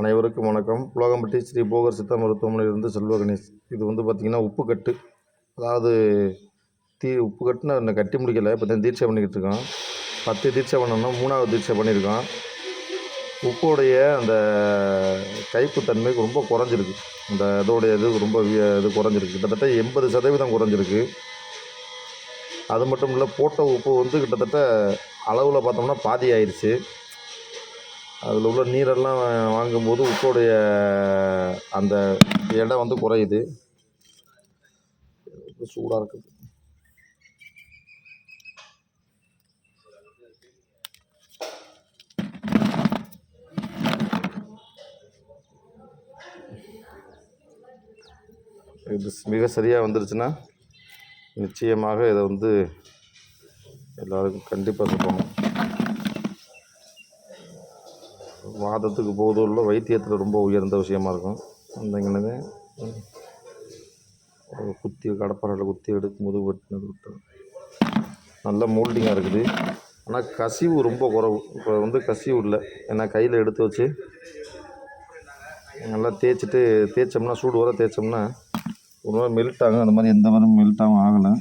அனைவருக்கும் வணக்கம். உலகம்பட்டி ஸ்ரீ போகர் சித்த மருத்துவமனையிலிருந்து செல்வ கணேஷ். இது வந்து பார்த்திங்கன்னா உப்புக்கட்டு. அதாவது தீ உப்புக்கட்டுன்னு இன்னும் கட்டி முடிக்கலை. இப்போ தான் தீட்சை பண்ணிக்கிட்டு இருக்கோம். பத்து தீட்சை பண்ணோம்னா மூணாவது தீட்சை பண்ணியிருக்கோம். உப்போடைய அந்த கைப்புத்தன்மை ரொம்ப குறைஞ்சிருக்கு. இந்த இதோடைய இது ரொம்ப இது குறைஞ்சிருக்கு. கிட்டத்தட்ட எண்பது சதவீதம் குறைஞ்சிருக்கு. அது மட்டும் இல்லை போட்ட உப்பு வந்து கிட்டத்தட்ட அளவில் பார்த்தோம்னா பாதி ஆயிடுச்சு அதில் உள்ள நீரெல்லாம் வாங்கும்போது உப்போடைய அந்த எடை வந்து குறையுது. சூடாக இருக்குது. இது மிக சரியாக வந்துருச்சுன்னா நிச்சயமாக இதை வந்து எல்லாருக்கும் கண்டிப்பாக சொல்லணும் வாதத்துக்கு போதும் உள்ள வைத்தியத்தில் ரொம்ப உயர்ந்த விஷயமா இருக்கும். அந்தங்கனது குத்தி கடப்பாறையில் குத்தி எடுத்து முதுகு வெட்டினது விட்டு நல்ல மோல்டிங்காக இருக்குது. ஆனால் கசிவு ரொம்ப குறவு. இப்போ வந்து கசிவு இல்லை. ஏன்னா கையில் எடுத்து வச்சு நல்லா தேய்ச்சிட்டு தேய்ச்சோம்னா சூடு வர தேய்ச்சோம்னா ஒரு மாதிரி மெல்ட் ஆகும். அந்த மாதிரி எந்த மாதிரி மெல்ட் ஆகும் ஆகலை.